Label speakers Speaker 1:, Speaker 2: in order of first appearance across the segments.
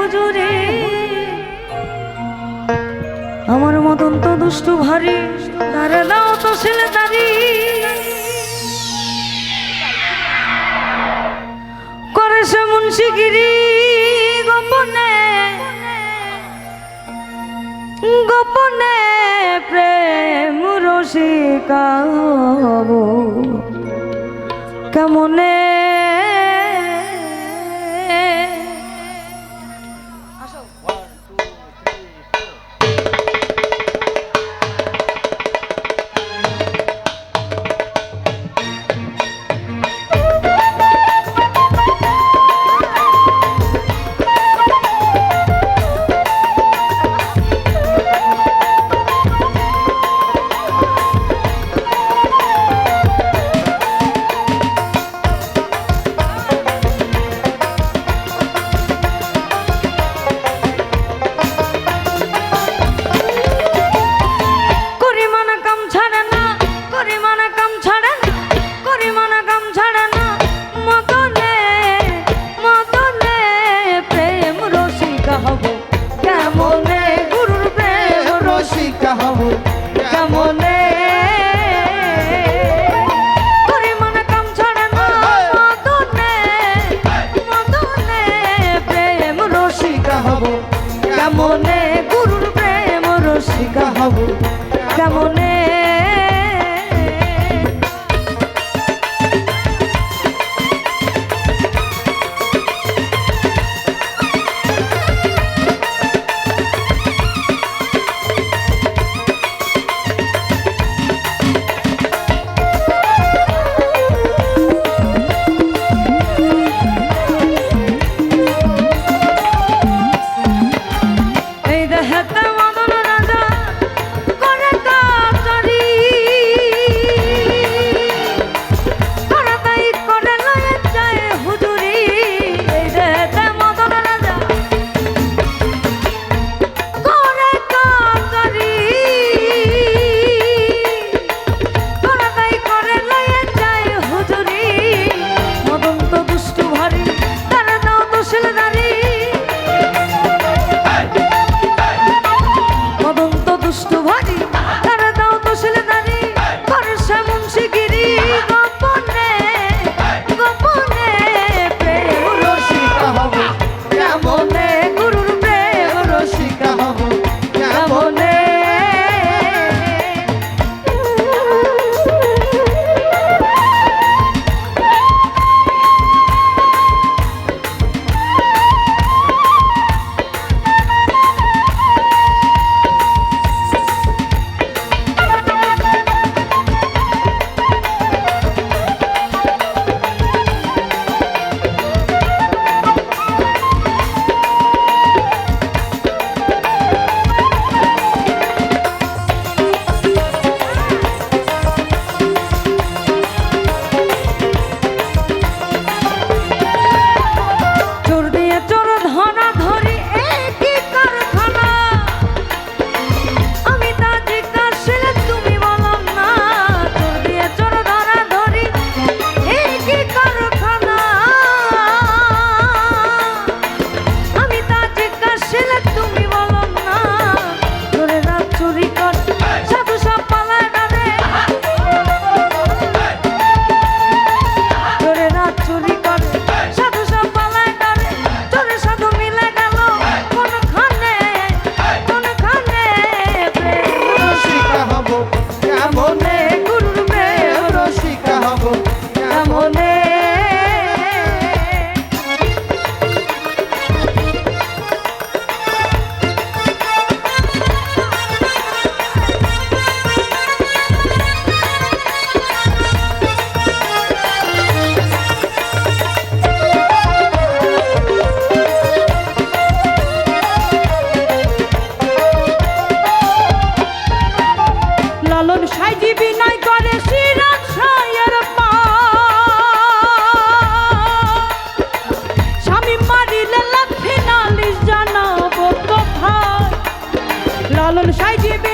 Speaker 1: হুজুরে আমার মতন তো দুষ্টু ভারী, তারা নাও তো সিলেদারি করে সে মুন্সিগিরি গোপনে গোপনে প্রেম রসিকা কেমনে Dona Chay de B.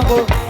Speaker 1: jungle.